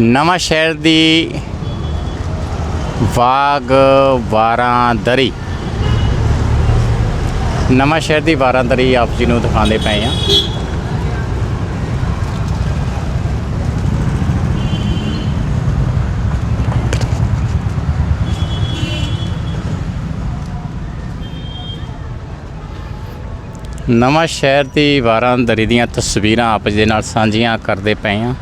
ਨਵਾਂ ਸ਼ਹਿਰ ਦੀ ਬਾਗ ਵਾਰਾਂ ਦਰੀ ਨਵਾਂ ਸ਼ਹਿਰ ਦੀ ਵਾਰਾਂਦਰੀ ਆਪ ਜੀ ਨੂੰ ਦਿਖਾਉਂਦੇ ਪਏ ਆ ਨਵਾਂ ਸ਼ਹਿਰ ਦੀ ਵਾਰਾਂ ਦਰੀ ਦੀਆਂ ਤਸਵੀਰਾਂ ਆਪ ਜੀ ਦੇ ਨਾਲ ਸਾਂਝੀਆਂ ਕਰਦੇ ਪਏ ਆ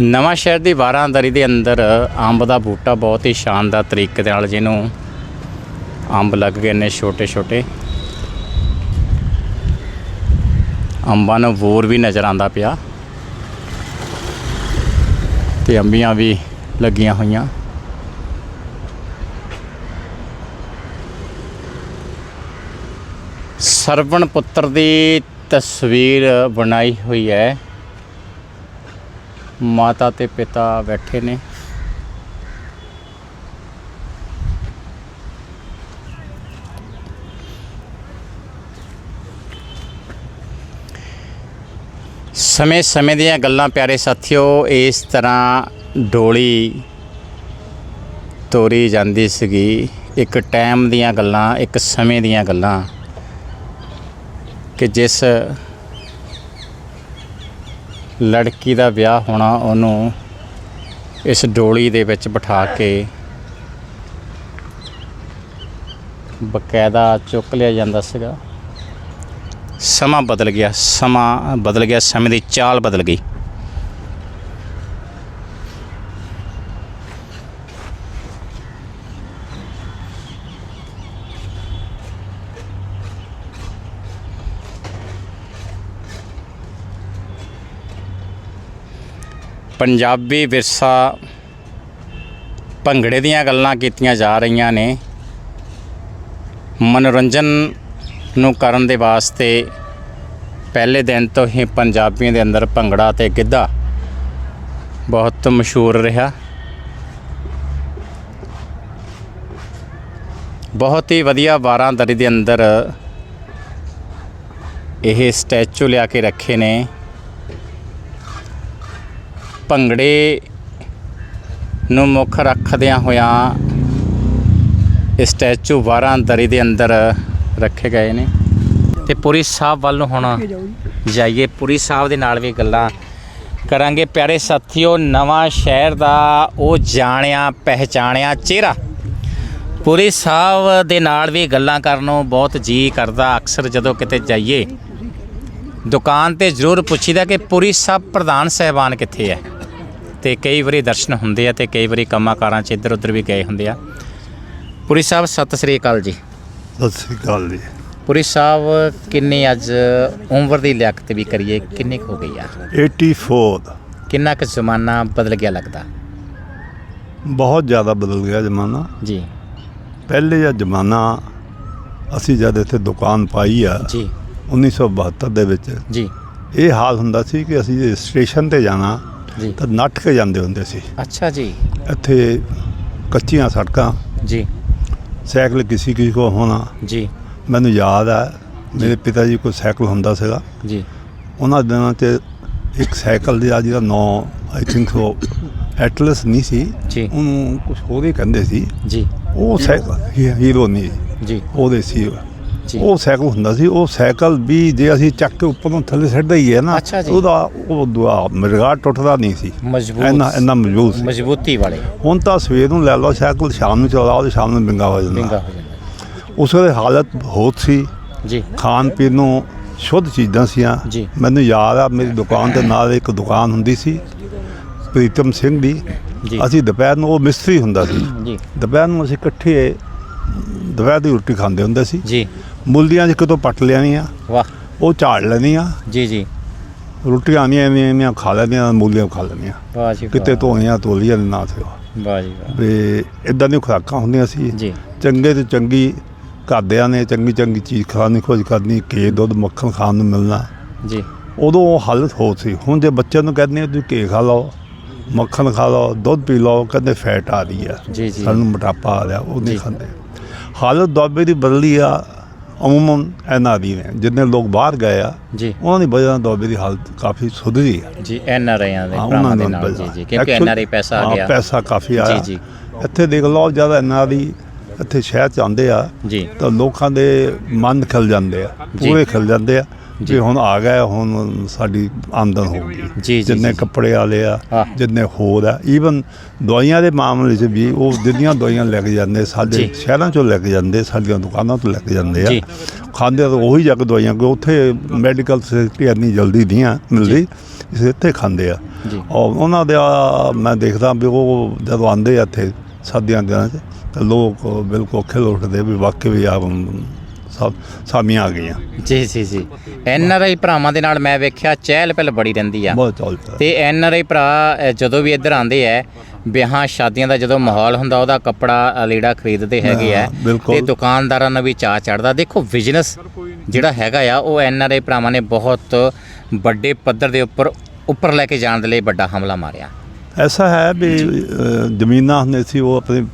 ਨਵਾਂ ਸ਼ਹਿਰ ਦੀ ਵਾਰਾਂਦਰੀ ਦੇ ਅੰਦਰ ਅੰਬ ਦਾ ਬੂਟਾ ਬਹੁਤ ਹੀ ਸ਼ਾਨਦਾਰ ਤਰੀਕੇ ਦੇ ਨਾਲ ਜਿਹਨੂੰ ਅੰਬ ਲੱਗ ਗਏ ਨੇ ਛੋਟੇ ਛੋਟੇ। ਅੰਬਾਂ ਨੂੰ ਵੋਰ ਵੀ ਨਜ਼ਰ ਆਂਦਾ ਪਿਆ। ਤੇ ਅੰਬੀਆਂ ਵੀ ਲੱਗੀਆਂ ਹੋਈਆਂ। ਸਰਵਣ ਪੁੱਤਰ ਦੀ ਤਸਵੀਰ ਬਣਾਈ ਹੋਈ ਹੈ। ਮਾਤਾ ਤੇ ਪਿਤਾ ਬੈਠੇ ਨੇ। ਸਮੇਂ ਸਮੇਂ ਦੀਆਂ ਗੱਲਾਂ ਪਿਆਰੇ ਸਾਥੀਓ, ਇਸ ਤਰ੍ਹਾਂ ਡੋਲੀ ਤੋਰੀ ਜਾਂਦੀ ਸੀਗੀ। ਇੱਕ ਟਾਈਮ ਦੀਆਂ ਗੱਲਾਂ, ਇੱਕ ਸਮੇਂ ਦੀਆਂ ਗੱਲਾਂ ਕਿ ਜਿਸ ਲੜਕੀ ਦਾ ਵਿਆਹ ਹੋਣਾ ਉਹਨੂੰ ਇਸ ਡੋਲੀ ਦੇ ਵਿੱਚ ਬਿਠਾ ਕੇ ਬਕਾਇਦਾ ਚੁੱਕ ਲਿਆ ਜਾਂਦਾ ਸੀਗਾ। ਸਮਾਂ ਬਦਲ ਗਿਆ, ਸਮਾਂ ਬਦਲ ਗਿਆ, ਸਮੇਂ ਦੀ ਚਾਲ ਬਦਲ ਗਈ। ਪੰਜਾਬੀ ਵਿਰਸਾ ਭੰਗੜੇ ਦੀਆਂ ਗੱਲਾਂ ਕੀਤੀਆਂ ਜਾ ਰਹੀਆਂ ਨੇ। ਮਨੋਰੰਜਨ ਨੂੰ ਕਰਨ ਦੇ ਵਾਸਤੇ ਪਹਿਲੇ ਦਿਨ ਤੋਂ ਹੀ ਪੰਜਾਬੀਆਂ ਦੇ ਅੰਦਰ ਭੰਗੜਾ ਤੇ ਗਿੱਧਾ ਬਹੁਤ ਮਸ਼ਹੂਰ ਰਿਹਾ। ਬਹੁਤ ਹੀ ਵਧੀਆ ਵਾਰਾਂ ਦਰੀ ਦੇ ਅੰਦਰ ਇਹ ਸਟੈਚੂ ਲਿਆ ਕੇ ਰੱਖੇ ਨੇ। ਭੰਗੜੇ ਨੂੰ ਮੁੱਖ ਰੱਖਦਿਆਂ ਹੋਇਆਂ ਇਹ ਸਟੈਚੂ ਵਾਰਾਂ ਦਰੀ ਦੇ ਅੰਦਰ ਰੱਖੇ ਗਏ ਨੇ। ਤੇ ਪੁਰੀ ਸਾਹਿਬ ਵੱਲ ਨੂੰ ਹੁਣ ਜਾਈਏ। ਪੁਰੀ ਸਾਹਿਬ ਦੇ ਨਾਲ ਵੀ ਗੱਲਾਂ ਕਰਾਂਗੇ। ਪਿਆਰੇ ਸਾਥੀਓ, ਨਵਾਂ ਸ਼ਹਿਰ ਦਾ ਉਹ ਜਾਣਿਆ, ਪਹਿਚਾਣਿਆ ਚਿਹਰਾ। ਪੁਰੀ ਸਾਹਿਬ ਦੇ ਨਾਲ ਵੀ ਗੱਲਾਂ ਕਰਨ ਨੂੰ ਬਹੁਤ ਜੀ ਕਰਦਾ। ਅਕਸਰ ਜਦੋਂ ਕਿਤੇ ਜਾਈਏ, ਦੁਕਾਨ ਤੇ ਜ਼ਰੂਰ ਪੁੱਛੀਦਾ ਕਿ ਪੁਰੀ ਸਾਹਿਬ ਪ੍ਰਧਾਨ ਸਹਿਬਾਨ ਕਿੱਥੇ ਹੈ? ਤੇ ਕਈ ਵਾਰੀ ਦਰਸ਼ਨ ਹੁੰਦੇ ਆ ਤੇ ਕਈ ਵਾਰੀ ਕੰਮਾਂ ਕਾਰਾਂ 'ਚ ਇੱਧਰ ਉੱਧਰ ਵੀ ਗਏ ਹੁੰਦੇ ਆ। ਪੁਰੀ ਸਾਹਿਬ ਸਤਿ ਸ੍ਰੀ ਅਕਾਲ ਜੀ। ਸਤਿ ਸ੍ਰੀ ਅਕਾਲ ਜੀ। ਪੁਰੀ ਸਾਹਿਬ ਕਿੰਨੀ ਅੱਜ ਉਮਰ ਦੀ ਲਿਆਕਤ ਵੀ ਕਰੀਏ ਕਿੰਨੀ ਕੁ ਹੋ ਗਈ ਆ? 84 ਕਿੰਨਾ ਕੁ ਜ਼ਮਾਨਾ ਬਦਲ ਗਿਆ ਲੱਗਦਾ? ਬਹੁਤ ਜ਼ਿਆਦਾ ਬਦਲ ਗਿਆ ਜ਼ਮਾਨਾ। ਜੀ। ਪਹਿਲੇ ਦਾ ਜ਼ਮਾਨਾ ਅਸੀਂ ਜਦ ਇੱਥੇ ਦੁਕਾਨ ਪਾਈ ਆ ਜੀ। 1972 ਦੇ ਵਿੱਚ। ਜੀ। ਇਹ ਹਾਲ ਹੁੰਦਾ ਸੀ ਕਿ ਅਸੀਂ ਸਟੇਸ਼ਨ ਤੇ ਜਾਣਾ ਜੀ। ਤਾਂ ਨੱਠ ਕੇ ਜਾਂਦੇ ਹੁੰਦੇ ਸੀ। ਅੱਛਾ ਜੀ। ਇੱਥੇ ਕੱਚੀਆਂ ਸੜਕਾਂ। ਜੀ। ਸਾਈਕਲ ਕਿਸੇ ਕਿਸੇ ਕੋ ਹੋਣਾ। ਜੀ। ਮੈਨੂੰ ਯਾਦ ਆ ਮੇਰੇ ਪਿਤਾ ਜੀ ਕੋਲ ਸਾਈਕਲ ਹੁੰਦਾ ਸੀਗਾ। ਜੀ। ਉਹਨਾਂ ਦਿਨਾਂ 'ਚ ਇੱਕ ਸਾਈਕਲ ਦੇ ਜਿਹਦਾ ਨਾਂ ਆਈ ਥਿੰਕ ਸੋ ਐਟਲਸ ਨਹੀਂ ਸੀ। ਜੀ। ਉਹਨੂੰ ਕੁਝ ਹੋਰ ਹੀ ਕਹਿੰਦੇ ਸੀ। ਜੀ। ਉਹ ਸਾਈਕਲ ਹੀਰੋ ਨਹੀਂ। ਜੀ। ਉਹਦੇ ਸੀ ਜੀ ਉਹ ਸਾਈਕਲ ਹੁੰਦਾ ਸੀ ਉਹ ਸਾਈਕਲ ਵੀ ਜੇ ਅਸੀਂ ਚੱਕ ਕੇ ਉੱਪਰੋਂ ਥੱਲੇ ਸਿੱਟਦਾ ਹੀ ਹੈ ਨਾ ਅੱਛਾ ਜੀ। ਉਹਦਾ ਉਹ ਦੁਆ ਮਿਰਗਾ ਟੁੱਟਦਾ ਨਹੀਂ ਸੀ। ਮਜ਼ਬੂਤ ਇੰਨਾ ਇੰਨਾ ਮਜ਼ਬੂਤ ਸੀ। ਮਜ਼ਬੂਤੀ ਵਾਲੇ। ਹੁਣ ਤਾਂ ਸਵੇਰ ਨੂੰ ਲੈ ਲਓ ਸਾਈਕਲ ਸ਼ਾਮ ਨੂੰ ਚਲਾਓ ਤੇ ਸ਼ਾਮ ਨੂੰ ਬਿੰਗਾ ਹੋ ਜਾਂਦਾ। ਹੋ ਜਾਂਦਾ। ਉਸ ਵੇਲੇ ਹਾਲਤ ਬਹੁਤ ਸੀ। ਜੀ। ਖਾਣ ਪੀਣ ਨੂੰ ਸ਼ੁੱਧ ਚੀਜ਼ਾਂ ਸੀਆਂ। ਜੀ। ਮੈਨੂੰ ਯਾਦ ਆ ਮੇਰੀ ਦੁਕਾਨ ਦੇ ਨਾਲ ਇੱਕ ਦੁਕਾਨ ਹੁੰਦੀ ਸੀ ਪ੍ਰੀਤਮ ਸਿੰਘ ਦੀ। ਜੀ। ਅਸੀਂ ਦੁਪਹਿਰ ਨੂੰ ਉਹ ਮਿਸਤਰੀ ਹੁੰਦਾ ਸੀ। ਜੀ। ਦੁਪਹਿਰ ਨੂੰ ਅਸੀਂ ਇਕੱਠੇ ਦੁਪਹਿਰ ਦੀ ਰੋਟੀ ਖਾਂਦੇ ਹੁੰਦੇ ਸੀ। ਜੀ। ਮੁੱਲੀਆਂ 'ਚ ਕਿਤੋਂ ਪੱਟ ਲੈਣੀਆਂ ਵਾਹ। ਉਹ ਝਾੜ ਲੈਣੀਆਂ। ਜੀ ਜੀ। ਰੋਟੀਆਂ ਆਉਂਦੀਆਂ ਐਵੇਂ ਐਵੇਂ ਖਾ ਲੈਣੀਆਂ ਮੂਲੀਆਂ ਖਾ ਲੈਣੀਆਂ ਵਾਹ ਜੀ ਕਿਤੇ। ਧੋਣੀਆਂ ਤੋਲੀਆਂ ਨਾ ਸੀ ਵਾਹ ਜੀ ਵਾਹ। ਵੀ ਇਦਾਂ ਦੀਆਂ ਖੁਰਾਕਾਂ ਹੁੰਦੀਆਂ ਸੀ। ਜੀ। ਚੰਗੇ ਤੇ ਚੰਗੀ ਘਰਦਿਆਂ ਨੇ ਚੰਗੀ ਚੰਗੀ ਚੀਜ਼ ਖਾਣ ਦੀ ਖੋਜ ਕਰਨੀ ਘੇ ਦੁੱਧ ਮੱਖਣ ਖਾਣ ਨੂੰ ਮਿਲਣਾ। ਜੀ। ਉਦੋਂ ਉਹ ਹਾਲਤ ਹੋ ਸੀ। ਹੁਣ ਜੇ ਬੱਚਿਆਂ ਨੂੰ ਕਹਿੰਦੇ ਆ ਤੁਸੀਂ ਘੇ ਖਾ ਲਓ ਮੱਖਣ ਖਾ ਲਓ ਦੁੱਧ ਪੀ ਲਓ ਕਹਿੰਦੇ ਫੈਟ ਆ ਰਹੀ ਆ। ਜੀ, ਜੀ। ਸਾਨੂੰ ਮੋਟਾਪਾ ਆ ਰਿਹਾ ਉਹ ਨਹੀਂ। ਖਾਂਦੇ। ਹਾਲਤ ਦੁਆਬੇ ਦੀ ਬਦਲੀ ਆ। ਅਮੂਮਨ ਐਨਆਰਈ ਨੇ ਜਿੰਨੇ ਲੋਕ ਬਾਹਰ ਗਏ ਆ ਜੀ ਉਹਨਾਂ ਦੀ ਵਜ੍ਹਾ ਨਾਲ ਦੁਆਬੇ ਦੀ ਹਾਲਤ ਕਾਫੀ ਸੁਧਰੀ ਆ ਜੀ ਐਨ ਆਰ ਆਈਆਂ ਦੇ ਭਰਾਵਾਂ ਦੇ ਦੀ ਨਾਲ ਜੀ। ਜੀ ਕਿਉਂਕਿ ਐਨ ਆਰ ਆਈ ਪੈਸਾ ਆ ਗਿਆ ਪੈਸਾ ਕਾਫੀ ਆਇਆ ਜੀ। ਇੱਥੇ ਦੇਖ ਲਓ ਜਦ ਐਨਆਰਈ ਇੱਥੇ ਸ਼ਹਿਰ ਚ ਆਉਂਦੇ ਆ ਜੀ ਤਾਂ ਲੋਕਾਂ ਦੇ ਮਨ ਖਿਲ ਜਾਂਦੇ ਆ ਜੀ। ਪੂਰੇ ਖਿਲ ਜਾਂਦੇ ਆ ਜੀ। ਹੁਣ ਆ ਗਏ ਹੁਣ ਸਾਡੀ ਆਮਦਨ ਹੋਊਗੀ ਜਿੰਨੇ। ਕੱਪੜੇ ਵਾਲੇ ਆ। ਜਿੰਨੇ ਹੋਰ ਆ ਈਵਨ ਦਵਾਈਆਂ ਦੇ ਮਾਮਲੇ 'ਚ ਵੀ ਉਹ ਜਿੰਨੀਆਂ ਦਵਾਈਆਂ ਲੈ ਕੇ ਜਾਂਦੇ ਸਾਡੇ। ਸ਼ਹਿਰਾਂ 'ਚੋਂ ਲੈ ਕੇ ਜਾਂਦੇ ਸਾਡੀਆਂ ਦੁਕਾਨਾਂ ਤੋਂ ਲੈ ਕੇ ਜਾਂਦੇ। ਆ ਖਾਂਦੇ ਤਾਂ ਉਹੀ ਜਾ ਕੇ ਦਵਾਈਆਂ ਕਿ ਉੱਥੇ ਮੈਡੀਕਲ ਫੈਸਿਲਿਟੀ ਇੰਨੀ ਜਲਦੀ ਨਹੀਂ ਆ ਮਿਲਦੀ ਇਸ ਇੱਥੇ ਖਾਂਦੇ ਆ ਔਰ ਉਹਨਾਂ ਦਾ ਮੈਂ ਦੇਖਦਾ ਵੀ ਉਹ ਜਦੋਂ ਆਉਂਦੇ ਆ ਇੱਥੇ ਦੇ ਦਿਨਾਂ 'ਚ ਲੋਕ ਬਿਲਕੁਲ ਖਿਲ ਉੱਠਦੇ ਵੀ ਵਾਕਈ ਵੀ ਆ ਸਭ ਸਾਮੀਆਂ ਆ ਗਈਆਂ। ਜੀ ਜੀ ਜੀ। ਐਨ ਆਰ ਆਈ ਭਰਾਵਾਂ ਦੇ ਨਾਲ ਮੈਂ ਵੇਖਿਆ ਚਹਿਲ ਪਹਿਲ ਬੜੀ ਰਹਿੰਦੀ ਆ। ਬਹੁਤ ਚੱਲਦਾ ਤੇ ਐਨ ਆਰ ਆਈ ਭਰਾ ਅ, ਜਦੋਂ ਵੀ ਇੱਧਰ ਆਉਂਦੇ ਐ ਵਿਆਹਾਂ ਸ਼ਾਦੀਆਂ ਦਾ ਜਦੋਂ ਮਾਹੌਲ ਹੁੰਦਾ ਉਹਦਾ ਕੱਪੜਾ ਲੀੜਾ ਖਰੀਦਦੇ ਹੈਗੇ ਐ ਹਾਂ, ਬਿਲਕੁਲ। ਤੇ ਦੁਕਾਨਦਾਰਾਂ ਨੂੰ ਵੀ ਚਾਹ ਚੜਦਾ ਦੇਖੋ ਬਿਜ਼ਨਸ ਜਿਹੜਾ ਹੈਗਾ ਆ ਉਹ ਐਨ ਆਰ ਆਈ ਭਰਾਵਾਂ ਨੇ ਬਹੁਤ ਵੱਡੇ ਪੱਧਰ ਦੇ ਉੱਪਰ ਉੱਪਰ ਲੈ ਕੇ ਜਾਣ ਦੇ ਲਈ ਵੱਡਾ ਹਮਲਾ ਮਾਰਿਆ। ਐਸਾ ਹੈ ਵੀ ਅ, ਜ਼ਮੀਨਾਂ ਹੁੰਦੇ ਸੀ ਉਹ ਆਪਣੇ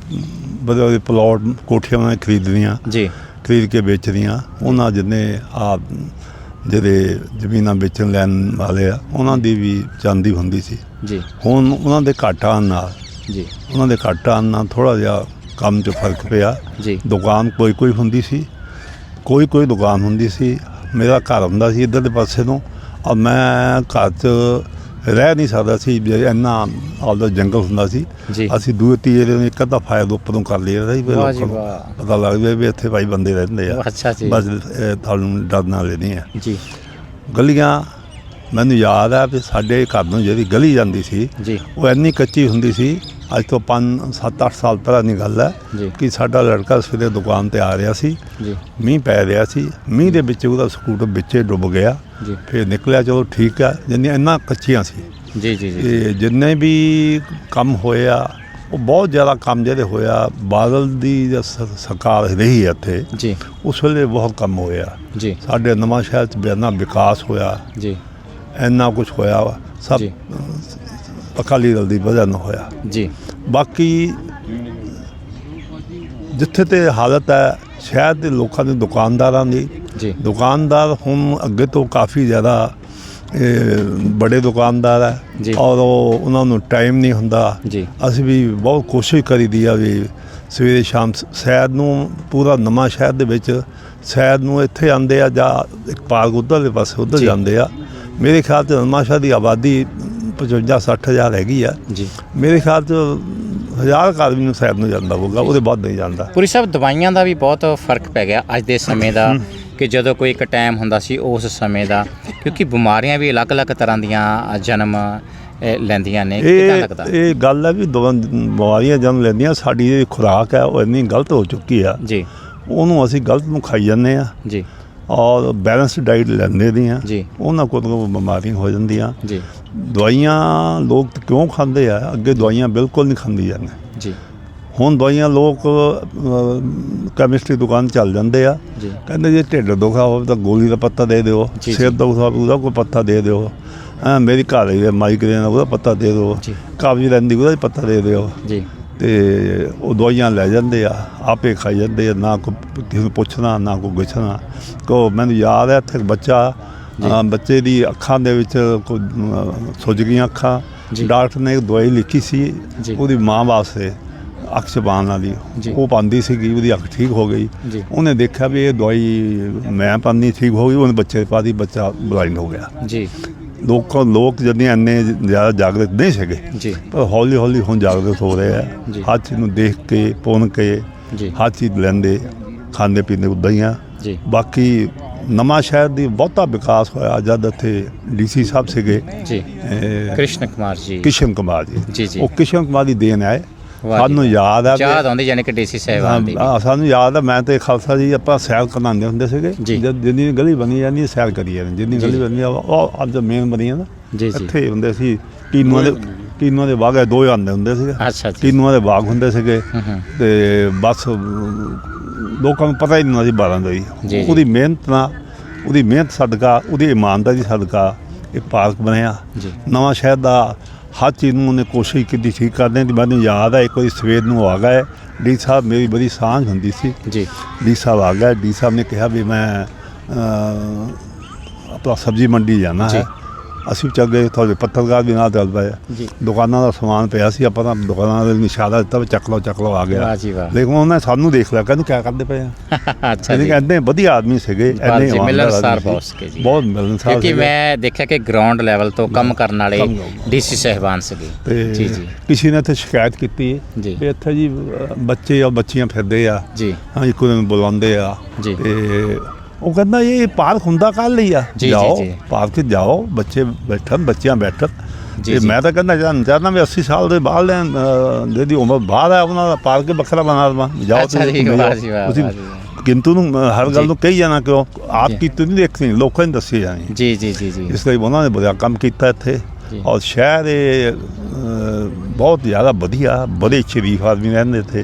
ਬੜੇ ਪਲਾਟ ਕੋਠੀਆਂ ਉਹਨਾਂ ਨੇ ਖਰੀਦਣੀਆਂ। ਜੀ। ਖਰੀਦ ਕੇ ਵੇਚਦੀਆਂ। ਉਹਨਾਂ ਜਿੰਨੇ ਆ ਜਿਹੜੇ ਜ਼ਮੀਨਾਂ ਵੇਚਣ ਲੈਣ ਵਾਲੇ ਆ ਉਹਨਾਂ ਦੀ ਵੀ ਚਾਂਦੀ ਹੁੰਦੀ ਸੀ। ਜੀ। ਹੁਣ ਉਹਨਾਂ ਦੇ ਘਾਟਾ ਆਉਣ ਨਾਲ ਜੀ। ਉਹਨਾਂ ਦੇ ਘਾਟਾ ਆਉਣ ਨਾਲ ਥੋੜਾ ਜਿਹਾ ਕੰਮ 'ਚ ਫ਼ਰਕ ਪਿਆ। ਜੀ। ਦੁਕਾਨ ਕੋਈ ਕੋਈ ਹੁੰਦੀ ਸੀ। ਕੋਈ ਕੋਈ ਦੁਕਾਨ ਹੁੰਦੀ ਸੀ। ਮੇਰਾ ਘਰ ਹੁੰਦਾ ਸੀ ਇੱਧਰ ਦੇ ਪਾਸੇ ਨੂੰ ਔਰ ਮੈਂ ਘਰ 'ਚ ਰਹਿ ਨਹੀਂ ਸਕਦਾ ਸੀ ਜੇ ਇੰਨਾ ਆਪਦਾ ਜੰਗਲ ਹੁੰਦਾ ਸੀ। ਜੀ। ਅਸੀਂ ਦੂਏ ਤੀਏ ਦਿਨ ਇੱਕ ਅੱਧਾ ਫਾਇਦ ਉੱਪਰੋਂ ਕਰ ਲਿਆ ਸੀ ਵੀ ਵਾਹ ਜੀ ਲੋਕਾਂ ਨੂੰ ਵਾਹ। ਪਤਾ ਲੱਗ ਜਾਵੇ ਵੀ ਇੱਥੇ ਭਾਈ ਬੰਦੇ ਰਹਿੰਦੇ ਆ। ਅੱਛਾ ਜੀ। ਬਸ ਇਹ ਤੁਹਾਨੂੰ ਡਰ ਨਾਲ ਲੈਣੀ ਆ। ਜੀ। ਗਲੀਆਂ ਮੈਨੂੰ ਯਾਦ ਆ ਵੀ ਸਾਡੇ ਘਰ ਨੂੰ ਜਿਹੜੀ ਗਲੀ ਜਾਂਦੀ ਸੀ ਜੀ। ਉਹ ਇੰਨੀ ਕੱਚੀ ਹੁੰਦੀ ਸੀ ਅੱਜ ਤੋਂ 5 7 8 ਸਾਲ ਪਹਿਲਾਂ ਦੀ ਗੱਲ ਹੈ ਕਿ ਸਾਡਾ ਲੜਕਾ ਸਵੇਰੇ ਦੁਕਾਨ ਤੇ ਆ ਰਿਹਾ ਸੀ। ਜੀ। ਮੀਂਹ ਪੈ ਰਿਹਾ ਸੀ। ਮੀਂਹ ਦੇ ਵਿੱਚ ਉਹਦਾ ਸਕੂਟਰ ਵਿੱਚੇ ਡੁੱਬ ਗਿਆ। ਫਿਰ ਨਿਕਲਿਆ ਚਲੋ ਠੀਕ ਆ ਜਿੰਨੀਆਂ ਇੰਨਾ ਕੱਚੀਆਂ ਸੀ। ਜੀ ਜੀ ਜੀ। ਜਿੰਨੇ ਵੀ ਕੰਮ ਹੋਇਆ ਉਹ ਬਹੁਤ ਜ਼ਿਆਦਾ ਕੰਮ ਜਿਹੜੇ ਹੋਇਆ ਬਾਦਲ ਦੀ ਸਰਕਾਰ ਰਹੀ ਹੈ ਇੱਥੇ ਜੀ। ਉਸ ਵੇਲੇ ਬਹੁਤ ਕੰਮ ਹੋਇਆ ਜੀ। ਸਾਡੇ ਨਵਾਂ ਸ਼ਹਿਰ ਚ ਇੰਨਾ ਵਿਕਾਸ ਹੋਇਆ। ਜੀ। ਇੰਨਾ ਕੁਝ ਹੋਇਆ ਸਭ। ਅਕਾਲੀ ਦਲ ਦੀ ਵਜ੍ਹਾ ਨਾਲ ਹੋਇਆ। ਜੀ। ਬਾਕੀ ਜਿੱਥੇ ਤੇ ਹਾਲਤ ਹੈ ਸ਼ਹਿਰ ਦੇ ਲੋਕਾਂ ਦੇ ਦੁਕਾਨਦਾਰਾਂ ਦੀ। ਜੀ। ਦੁਕਾਨਦਾਰ ਹੁਣ ਅੱਗੇ ਤੋਂ ਕਾਫੀ ਜ਼ਿਆਦਾ ਬੜੇ ਦੁਕਾਨਦਾਰ। ਹੈ। ਔਰ ਉਹ ਉਹਨਾਂ ਨੂੰ ਟਾਈਮ ਨਹੀਂ ਹੁੰਦਾ। ਅਸੀਂ ਵੀ ਬਹੁਤ ਕੋਸ਼ਿਸ਼ ਕਰੀਦੀ ਆ ਵੀ ਸਵੇਰੇ ਸ਼ਾਮ ਸ- ਸੈਰ ਨੂੰ ਪੂਰਾ ਨਵਾਂ ਸ਼ਹਿਰ ਦੇ ਵਿੱਚ ਸੈਰ ਨੂੰ ਇੱਥੇ ਆਉਂਦੇ ਆ ਜਾਂ ਇੱਕ ਪਾਰਕ ਉੱਧਰ ਦੇ ਪਾਸੇ ਉੱਧਰ। ਜਾਂਦੇ ਆ। ਮੇਰੇ ਖਿਆਲ 'ਚ ਨਵਾਂ ਸ਼ਹਿਰ ਦੀ ਆਬਾਦੀ 55 60 ਹਜ਼ਾਰ ਹੈਗੀ ਆ। ਜੀ। ਮੇਰੇ ਖਿਆਲ 'ਚ ਹਜ਼ਾਰ ਆਦਮੀ ਨੂੰ ਸੈਰ ਨੂੰ ਜਾਂਦਾ ਹੋਊਗਾ ਉਹਦੇ ਬਾਅਦ ਨਹੀਂ ਜਾਂਦਾ। ਪੁਰੀ ਸਾਹਿਬ ਦਵਾਈਆਂ ਦਾ ਵੀ ਬਹੁਤ ਫ਼ਰਕ ਪੈ ਗਿਆ ਅੱਜ ਦੇ ਸਮੇਂ ਦਾ ਕਿ ਜਦੋਂ ਕੋਈ ਇੱਕ ਟਾਈਮ ਹੁੰਦਾ ਸੀ ਉਸ ਸਮੇਂ ਦਾ ਕਿਉਂਕਿ ਬਿਮਾਰੀਆਂ ਵੀ ਅਲੱਗ-ਅਲੱਗ ਤਰ੍ਹਾਂ ਦੀਆਂ ਜਨਮ ਲੈਂਦੀਆਂ ਨੇ ਕਿਦਾਂ ਲੱਗਦਾ? ਇਹ ਗੱਲ ਹੈ ਵੀ ਦਵਾ- ਬਿਮਾਰੀਆਂ ਜਨਮ ਲੈਂਦੀਆਂ ਸਾਡੀ ਜਿਹੜੀ ਖੁਰਾਕ ਹੈ ਉਹ ਇੰਨੀ ਗਲਤ ਹੋ ਚੁੱਕੀ ਆ। ਜੀ। ਉਹਨੂੰ ਅਸੀਂ ਗਲਤ ਨੂੰ ਖਾਈ ਜਾਂਦੇ ਆ। ਜੀ। ਔਰ ਬੈਲੈਂਸ ਡਾਈਟ ਲੈਂਦੇ ਨਹੀਂ ਆ। ਜੀ। ਉਹਨਾਂ ਕੋਲ ਬਿਮਾਰੀਆਂ ਹੋ ਜਾਂਦੀਆਂ। ਜੀ। ਦਵਾਈਆਂ ਲੋਕ ਕਿਉਂ ਖਾਂਦੇ ਆ? ਅੱਗੇ ਦਵਾਈਆਂ ਬਿਲਕੁਲ ਨਹੀਂ ਖਾਂਦੀ ਜਾਂਦੇ। ਜੀ। ਹੁਣ ਦਵਾਈਆਂ ਲੋਕ ਕੈਮਿਸਟਰੀ ਦੁਕਾਨ ਚੱਲ ਜਾਂਦੇ ਆ। ਕਹਿੰਦੇ ਜੇ ਢਿੱਡ ਦੁਖਾ ਹੋਵੇ ਤਾਂ ਗੋਲੀ ਦਾ ਪੱਤਾ ਦੇ ਦਿਓ। ਸਿਰ ਦੁਖਾ ਹੋਵੇ ਉਹਦਾ ਕੋਈ ਪੱਤਾ ਦੇ ਦਿਓ। ਮੇਰੀ ਘਰ ਦੇ ਮਾਈਗ੍ਰੇਨ ਉਹਦਾ ਪੱਤਾ ਦੇ ਦਿਓ। ਕਬਜ਼ ਰਹਿੰਦੀ ਉਹਦਾ ਪੱਤਾ ਦੇ ਦਿਓ। ਜੀ। ਤੇ ਉਹ ਦਵਾਈਆਂ ਲੈ ਜਾਂਦੇ ਆ ਆਪੇ ਖਾਈ ਜਾਂਦੇ ਆ ਨਾ ਕੋਈ ਕਿਸੇ ਨੂੰ ਪੁੱਛਣਾ ਨਾ ਕੋਈ ਗੁੱਛਣਾ ਕੋ ਮੈਨੂੰ ਯਾਦ ਹੈ ਇੱਥੇ ਇੱਕ ਬੱਚਾ ਬੱਚੇ ਦੀ ਅੱਖਾਂ ਦੇ ਵਿੱਚ ਕੋਈ ਸੁੱਜ ਗਈਆਂ ਅੱਖਾਂ। ਡਾਕਟਰ ਨੇ ਇੱਕ ਦਵਾਈ ਲਿਖੀ ਸੀ। ਉਹਦੀ ਮਾਂ ਵਾਸਤੇ ਅੱਖ ਚਬਾਉਣ ਵਾਲੀ। ਉਹ ਪਾਉਂਦੀ ਸੀਗੀ ਉਹਦੀ ਅੱਖ ਠੀਕ ਹੋ ਗਈ। ਉਹਨੇ ਦੇਖਿਆ ਵੀ ਇਹ ਦਵਾਈ ਮੈਂ ਪਾਉਂਦੀ ਠੀਕ ਹੋ ਗਈ ਉਹਨੇ ਬੱਚੇ ਪਾ ਦੀ ਬੱਚਾ ਬਲਾਈਂਡ ਹੋ ਗਿਆ। ਜੀ। ਲੋਕਾਂ ਲੋਕ ਜਦ ਇੰਨੇ ਜ਼ਿਆਦਾ ਜਾਗਰੂਕ ਨਹੀਂ ਸੀਗੇ। ਜੀ। ਪਰ ਹੌਲੀ ਹੌਲੀ ਹੁਣ ਜਾਗਰੂਕ ਹੋ ਰਹੇ ਆ। ਹਰ ਚੀਜ਼ ਨੂੰ ਦੇਖ ਕੇ ਪੁੰਨ ਕੇ ਜੀ। ਹਰ ਚੀਜ਼ ਲੈਂਦੇ ਖਾਂਦੇ ਪੀਂਦੇ ਉਦਾਂ ਹੀ ਆ। ਜੀ। ਬਾਕੀ ਨਵਾਂ ਸ਼ਹਿਰ ਦੀ ਬਹੁਤਾ ਵਿਕਾਸ ਹੋਇਆ। ਜਦ ਇੱਥੇ ਡੀਸੀ ਸਾਹਿਬ ਸੀਗੇ ਜੀ। ਕ੍ਰਿਸ਼ਨ ਕੁਮਾਰ ਜੀ। ਕਿਸ਼ਨ ਕੁਮਾਰ ਜੀ। ਉਹ ਕਿਸ਼ਨ ਕੁਮਾਰ ਦੀ ਦੇਣ ਜੀ ਸਾਨੂੰ ਯਾਦ ਆ ਯਾਦ ਆਉਂਦੀ ਯਾਨੀ ਕਿ ਡੀਸੀ ਸਾਹਿਬਾਨ ਦੀ। ਹਾਂ, ਸਾਨੂੰ ਯਾਦ ਆ ਮੈਂ ਤੇ ਖਾਲਸਾ ਜੀ ਆਪਾਂ ਸੈਰ ਕਰਨ ਆਉਂਦੇ ਹੁੰਦੇ ਸੀਗੇ। ਜਿੰਨੀ ਗਲੀ ਬਣੀ ਜਾਂਦੀ ਹੈ, ਸੈਰ ਕਰੀ ਜਾਂਦੇ ਜਿੰਨੀ। ਗਲੀ ਬਣੀ ਆ, ਉਹ ਅੱਜ ਮੇਨ ਬਣੀ ਆ ਨਾ ਇੱਥੇ ਹੁੰਦੇ ਸੀ ਟੀਨੂਆਂ ਦੇ ਟੀਨੂਆਂ ਦੇ ਬਾਗ ਹੈ ਦੋ ਆਉਂਦੇ ਹੁੰਦੇ ਸੀਗੇ। ਅੱਛਾ ਟੀਨੂਆਂ ਦੇ ਬਾਗ ਹੁੰਦੇ ਸੀਗੇ। ਹੂੰ ਹੂੰ। ਤੇ ਬਸ ਲੋਕਾਂ ਨੂੰ ਪਤਾ ਹੀ ਨਹੀਂ ਸੀ ਬਾਰਾਂ ਦਾ ਜੀ। ਉਹਦੀ ਮਿਹਨਤ ਨਾਲ ਉਹਦੀ ਮਿਹਨਤ ਸਦਕਾ ਉਹਦੀ ਇਮਾਨਦਾਰੀ ਸਦਕਾ ਇਹ ਪਾਰਕ ਬਣਿਆ। ਨਵਾਂ ਸ਼ਹਿਰ ਦਾ ਹਰ ਚੀਜ਼ ਨੂੰ ਉਹਨੇ ਕੋਸ਼ਿਸ਼ ਕੀਤੀ ਠੀਕ ਕਰਨ ਦੀ ਮੈਨੂੰ ਯਾਦ ਹੈ ਇੱਕ ਵਾਰੀ ਸਵੇਰ ਨੂੰ ਆ ਗਏ। ਡੀ ਸਾਹਿਬ ਮੇਰੀ ਬੜੀ ਸਾਂਝ ਹੁੰਦੀ ਸੀ। ਜੀ। ਡੀ ਸਾਹਿਬ ਆ ਗਿਆ ਡੀ ਸਾਹਿਬ ਨੇ ਕਿਹਾ ਵੀ ਮੈਂ ਆਪਣਾ ਸਬਜ਼ੀ ਮੰਡੀ ਜਾਣਾ ਜੀ। ਹੈ ਅਸੀਂ ਚੱਲ ਗਏ ਤੁਹਾਡੇ ਪੱਤਰਕਾਰ ਵੀ ਨਾਲ ਚੱਲ ਪਏ ਜੀ ਦੁਕਾਨਾਂ ਦਾ ਸਮਾਨ ਪਿਆ ਸੀ ਆਪਾਂ ਤਾਂ ਦੁਕਾਨਾਂ ਦੇ ਨਿਸ਼ਾਨਾ ਦਿੱਤਾ ਵੀ ਚੱਕ ਲਓ ਚੱਕ ਲਓ ਆ ਗਿਆ ਲੇਕਿਨ ਉਹਨੇ ਸਾਨੂੰ ਦੇਖ ਲਿਆ ਕਹਿੰਦੇ ਕਿਆ ਕਰਦੇ ਪਏ ਆ ਅੱਛਾ ਜੀ ਕਹਿੰਦੇ ਵਧੀਆ ਆਦਮੀ ਸੀਗੇ ਵਾਹ ਇੰਨੇ ਜੀ, ਇਮਾਨਦਾਰ ਮਿਲਣਸਾਰ ਆਦਮੀ ਸੀ। ਬਹੁਤ ਸੀਗੇ ਜੀ। ਬਹੁਤ ਮਿਲਣਸਾਰ ਕਿਉਂਕਿ। ਮੈਂ ਦੇਖਿਆ ਕਿ ਗਰਾਊਂਡ ਲੈਵਲ ਤੋਂ ਕੰਮ ਕਰਨ ਵਾਲੇ। ਡੀਸੀ ਸਹਿਬਾਨ ਸੀਗੇ ਤੇ ਜੀ ਜੀ ਕਿਸੇ ਨੇ ਇੱਥੇ ਸ਼ਿਕਾਇਤ ਕੀਤੀ। ਵੀ ਇੱਥੇ ਜੀ ਬੱਚੇ ਆ ਬੱਚੀਆਂ ਫਿਰਦੇ ਆ ਜੀ ਹਾਂ ਇੱਕੋ ਦਿਨ ਬੁਲਾਉਂਦੇ ਆ ਜੀ। ਤੇ ਉਹ ਕਹਿੰਦਾ ਇਹ ਪਾਰਕ ਹੁੰਦਾ ਕੱਲ ਲਈ ਆ ਜੀ, ਜਾਓ। ਪਾਰਕ 'ਚ ਜਾਓ ਬੱਚੇ ਬੈਠਣ ਬੱਚੀਆਂ ਬੈਠਣ ਜੀ, ਤੇ। ਮੈਂ ਤਾਂ ਕਹਿੰਦਾ ਜਾਂ ਚਾਹਨਾ ਵੀ 80 ਸਾਲ ਦੇ ਬਾਹਰ ਲੈਣ ਜਿਹਦੀ ਉਮਰ ਬਾਹਰ ਆ ਉਹਨਾਂ ਦਾ ਪਾਰਕ ਹੀ ਵੱਖਰਾ ਬਣਾ ਦਵਾਂ ਜਾਓ ਤੁਸੀਂ। ਕਿੰਤੂ ਨੂੰ ਹਰ ਗੱਲ। ਨੂੰ ਕਹੀ ਜਾਣਾ ਕਿਉਂ ਆਪ। ਕੀਤੀ ਨਹੀਂ ਦੇਖਣੀ ਲੋਕਾਂ ਨੇ ਦੱਸੀ ਜਾਣੀ ਜੀ ਜੀ ਜੀ ਜੀ ਇਸ ਲਈ ਉਹਨਾਂ ਨੇ ਬੜਾ ਕੰਮ ਕੀਤਾ ਇੱਥੇ। ਔਰ ਸ਼ਹਿਰ ਇਹ ਬਹੁਤ ਜ਼ਿਆਦਾ ਵਧੀਆ ਬੜੇ ਸ਼ਰੀਫ ਆਦਮੀ ਰਹਿੰਦੇ ਇੱਥੇ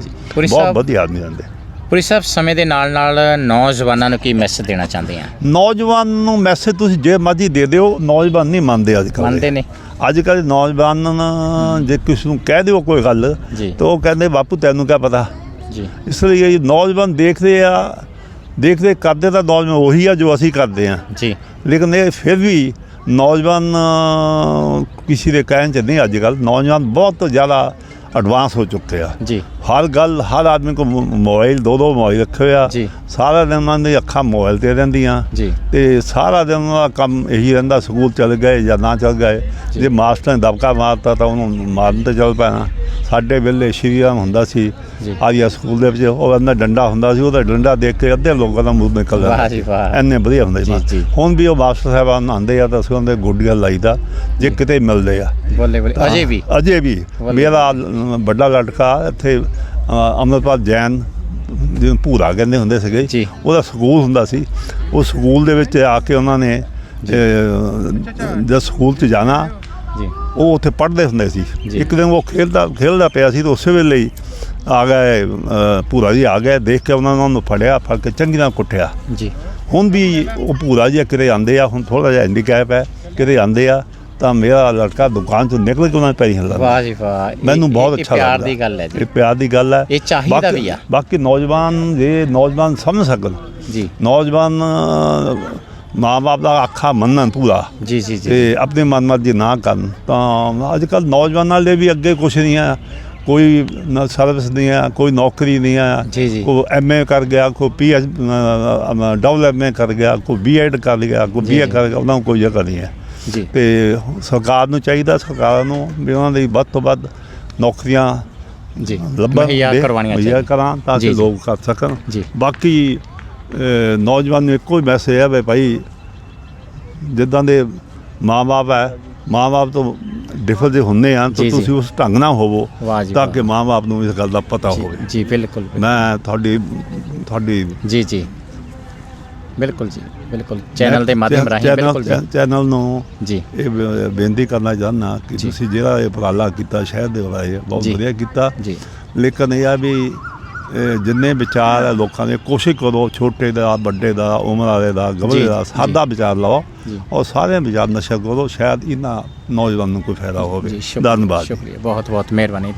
ਬਹੁਤ ਵਧੀਆ ਆਦਮੀ ਰਹਿੰਦੇ ਪੁਰੀ ਸਾਹਿਬ ਸਮੇਂ ਦੇ ਨਾਲ ਨਾਲ ਨੌਜਵਾਨਾਂ ਨੂੰ ਕੀ ਮੈਸੇਜ ਦੇਣਾ ਚਾਹੁੰਦੇ ਆ? ਨੌਜਵਾਨ ਨੂੰ ਮੈਸੇਜ ਤੁਸੀਂ ਜੇ ਮਰਜ਼ੀ ਦੇ ਦਿਓ ਨੌਜਵਾਨ ਨਹੀਂ ਮੰਨਦੇ ਅੱਜ ਕੱਲ੍ਹ ਮੰਨਦੇ ਨੇ। ਅੱਜ ਕੱਲ੍ਹ ਨੌਜਵਾਨ ਜੇ ਕਿਸੇ ਨੂੰ ਕਹਿ ਦਿਓ ਕੋਈ ਗੱਲ ਜੀ। ਤਾਂ ਉਹ ਕਹਿੰਦੇ ਬਾਪੂ ਤੈਨੂੰ ਕਿਆ ਪਤਾ? ਜੀ। ਇਸ ਲਈ ਇਹ ਨੌਜਵਾਨ ਦੇਖਦੇ ਆ ਦੇਖਦੇ ਕਰਦੇ ਤਾਂ ਨੌਜਵਾਨ ਉਹੀ ਆ ਜੋ ਅਸੀਂ ਕਰਦੇ ਆ। ਜੀ। ਲੇਕਿਨ ਇਹ ਫਿਰ ਵੀ ਨੌਜਵਾਨ ਕਿਸੇ ਦੇ ਕਹਿਣ ਚ ਨਹੀਂ ਅੱਜ ਕੱਲ੍ਹ। ਨੌਜਵਾਨ ਬਹੁਤ ਜ਼ਿਆਦਾ ਐਡਵਾਂਸ ਹੋ ਚੁੱਕੇ ਆ। ਜੀ। ਹਰ ਗੱਲ ਹਰ ਆਦਮੀ ਕੋ ਮੋਬਾਈਲ ਦੋ ਦੋ ਮੋਬਾਈਲ ਰੱਖੇ ਹੋਏ ਆ। ਜੀ। ਸਾਰਾ ਦਿਨ ਉਹਨਾਂ ਦੀ ਅੱਖਾਂ ਮੋਬਾਈਲ ਤੇ ਰਹਿੰਦੀਆਂ। ਜੀ। ਤੇ ਸਾਰਾ ਦਿਨ ਉਹਨਾਂ ਦਾ ਕੰਮ ਇਹੀ ਰਹਿੰਦਾ ਸਕੂਲ ਚਲ ਗਏ ਜਾਂ ਨਾ ਚਲ ਗਏ। ਜੀ। ਮਾਸਟਰ ਨੇ ਦਬਕਾ ਮਾਰਤਾ ਤਾਂ ਉਹਨੂੰ ਮਾਰਨ ਤੇ ਚੱਲ ਪੈਣਾ। ਸਾਡੇ ਵੇਲੇ ਸ਼੍ਰੀ ਰਾਮ ਹੁੰਦਾ ਸੀ। ਆਰੀਆ ਸਕੂਲ ਦੇ ਵਿੱਚ ਉਹ ਅੰਦਰ ਡੰਡਾ ਹੁੰਦਾ ਸੀ ਉਹਦਾ ਡੰਡਾ ਦੇਖ ਕੇ ਅੱਧੇ ਲੋਕਾਂ ਦਾ ਮੂੰਹ ਨਿਕਲ ਵਾਹ ਜੀ ਵਾਹ। ਐਨੇ ਵਧੀਆ ਹੁੰਦੇ ਸੀ। ਹੁਣ ਵੀ ਉਹ ਮਾਸਟਰ ਸਾਹਿਬਾਨ ਨਹਾਉਂਦੇ ਆ ਤਾਂ ਅਸੀਂ ਉਹਦੇ ਗੁੱਡੀਆਂ ਲਾਈਦਾ ਜੇ ਕਿਤੇ ਮਿਲਦੇ ਆ। ਬੋਲੇ ਬੋਲੇ। ਅਜੇ ਵੀ? ਅਜੇ ਵੀ। ਮੇਰਾ ਵੱਡਾ ਲੜਕਾ ਇੱਥੇ ਅ, ਅੰਮ੍ਰਿਤਪਾਲ ਜੈਨ ਜਿਹਨੂੰ ਭੂਰਾ ਕਹਿੰਦੇ ਹੁੰਦੇ ਸੀਗੇ। ਉਹਦਾ ਸਕੂਲ ਹੁੰਦਾ ਸੀ। ਉਹ ਸਕੂਲ ਦੇ ਵਿੱਚ ਆ ਕੇ ਉਹਨਾਂ ਨੇ ਜਦ ਸਕੂਲ 'ਚ ਜਾਣਾ ਜੀ। ਉਹ ਉੱਥੇ ਪੜ੍ਹਦੇ ਹੁੰਦੇ ਸੀ। ਇੱਕ ਦਿਨ ਉਹ ਖੇਲਦਾ ਖੇਲਦਾ ਪਿਆ ਸੀ ਤਾਂ ਉਸੇ ਵੇਲੇ ਹੀ ਆ ਗਏ ਭੂਰਾ ਜੀ ਆ ਗਏ। ਦੇਖ ਕੇ ਉਹਨਾਂ ਨੇ ਉਹਨੂੰ ਫੜਿਆ ਫੜ ਕੇ ਚੰਗੀ ਨਾਲ ਕੁੱਟਿਆ। ਜੀ। ਹੁਣ ਵੀ ਉਹ ਭੂਰਾ ਜੀ ਕਿਤੇ ਆਂਦੇ ਆ ਹੁਣ ਥੋੜਾ ਜਿਹਾ ਹੈਂਡੀਕੈਪ ਹੈ ਕਿਤੇ ਆਂਦੇ ਆ। ਤਾਂ ਮੇਰਾ ਲੜਕਾ ਦੁਕਾਨ ਚੋਂ ਨਿਕਲ ਕੇ ਉਹਨਾਂ ਦੇ ਪੈਰੀ ਹਿੱਲਦਾ ਵਾਹ ਜੀ ਵਾਹ ਮੈਨੂੰ ਬਹੁਤ ਅੱਛਾ ਪਿਆਰ ਲੱਗਦਾ। ਦੀ ਗੱਲ ਹੈ ਜੀ। ਇਹ ਪਿਆਰ ਦੀ ਗੱਲ ਹੈ। ਇਹ ਚਾਹੀਦਾ ਵੀ ਆ। ਬਾਕੀ ਨੌਜਵਾਨ ਜੇ ਨੌਜਵਾਨ ਸਮਝ ਸਕਣ ਜੀ। ਨੌਜਵਾਨ ਮਾਂ-ਬਾਪ ਦਾ ਆਖਾ ਮੰਨਣ ਪੂਰਾ ਜੀ ਜੀ ਜੀ। ਤੇ ਆਪਣੇ ਮਨਮਰਜ਼ੀ ਨਾ ਕਰਨ ਤਾਂ ਅੱਜ ਕੱਲ ਨੌਜਵਾਨਾਂ ਲਈ ਵੀ ਅੱਗੇ ਕੁਝ ਨਹੀਂ ਆ ਕੋਈ ਸਰਵਿਸ ਨਹੀਂ ਆ ਕੋਈ ਨੌਕਰੀ ਨਹੀਂ ਆ। ਕੋਈ ਐਮਏ ਕਰ ਗਿਆ ਕੋਈ ਪੀਐਚ ਡਬਲ ਐਮਏ ਕਰ ਗਿਆ ਕੋਈ ਬੀਐਡ ਕਰ ਗਿਆ ਕੋਈ ਬੀਏ। ਕਰ ਗਿਆ ਉਹਨਾਂ ਨੂੰ ਕੋਈ ਜਗ੍ਹਾ ਨਹੀਂ ਹੈ। ਜੀ ਤੇ ਸਰਕਾਰ ਨੂੰ ਚਾਹੀਦਾ ਸਰਕਾਰ ਨੂੰ ਵੀ ਉਹਨਾਂ ਲਈ ਵੱਧ ਤੋਂ ਵੱਧ ਨੌਕਰੀਆਂ ਜੀ ਲੱਭਣ ਮੁਹੱਈਆ ਦੇ- ਕਰਵਾਉਣੀਆਂ ਮੁਹੱਈਆ ਚਾਹੀਦੀਆਂ ਕਰਾਂ ਤਾਂ ਕਿ। ਲੋਕ ਕਰ ਸਕਣ ਜੀ। ਬਾਕੀ ਅਹ, ਨੌਜਵਾਨ ਨੂੰ ਇੱਕੋ ਹੀ ਮੈਸੇਜ ਹੈ ਵੀ ਭਾਈ ਜਿੱਦਾਂ ਦੇ ਮਾਂ-ਬਾਪ ਹੈ ਮਾਂ-ਬਾਪ ਤੋਂ ਡਿਫਰ ਜੇ ਹੁੰਦੇ ਆ ਤਾਂ ਜੀ, ਜੀ। ਤੁਸੀਂ ਉਸ ਢੰਗ ਨਾਲ ਹੋਵੋ ਵਾਹ ਜੀ ਤਾਂ ਵਾਹ। ਕਿ ਮਾਂ-ਬਾਪ ਨੂੰ ਇਸ ਗੱਲ ਦਾ ਪਤਾ ਹੋਵੇ ਜੀ ਬਿਲਕੁਲ। ਮੈਂ ਤੁਹਾਡੀ ਤੁਹਾਡੀ ਜੀ ਜੀ ਬਿਲਕੁਲ ਜੀ ਬਿਲਕੁਲ। ਚੈਨਲ ਦੇ ਮਾਧਿਅਮ ਰਾਹੀਂ ਬਿਲਕੁਲ ਜੀ। ਚੈਨਲ ਨੂੰ ਜੀ। ਇਹ ਬੇਨਤੀ ਕਰਨਾ ਚਾਹੁੰਦਾ ਕਿ। ਤੁਸੀਂ ਜਿਹੜਾ ਇਹ ਉਪਰਾਲਾ ਕੀਤਾ ਸ਼ਹਿਰ ਦੇ ਬਾਰੇ ਬਹੁਤ। ਵਧੀਆ ਕੀਤਾ। ਜੀ। ਲੇਕਿਨ ਇਹ ਆ ਵੀ ਜਿੰਨੇ ਵਿਚਾਰ ਹੈ ਲੋਕਾਂ ਦੇ ਕੋਸ਼ਿਸ਼ ਕਰੋ ਛੋਟੇ ਦਾ ਵੱਡੇ ਦਾ ਉਮਰ ਵਾਲੇ ਦਾ ਜੀ, ਗਵਰੇ ਦਾ। ਸਾਦਾ ਵਿਚਾਰ ਲਓ। ਔਰ ਸਾਰੇ ਵਿਚਾਰ ਨਸ਼ਾ ਕਰੋ ਸ਼ਾਇਦ ਇਹਨਾਂ ਨੌਜਵਾਨ ਨੂੰ ਕੋਈ ਫਾਇਦਾ ਹੋਵੇ। ਧੰਨਵਾਦ ਸ਼ੁਕਰੀਆ। ਬਹੁਤ ਬਹੁਤ ਮਿਹਰਬਾਨੀ।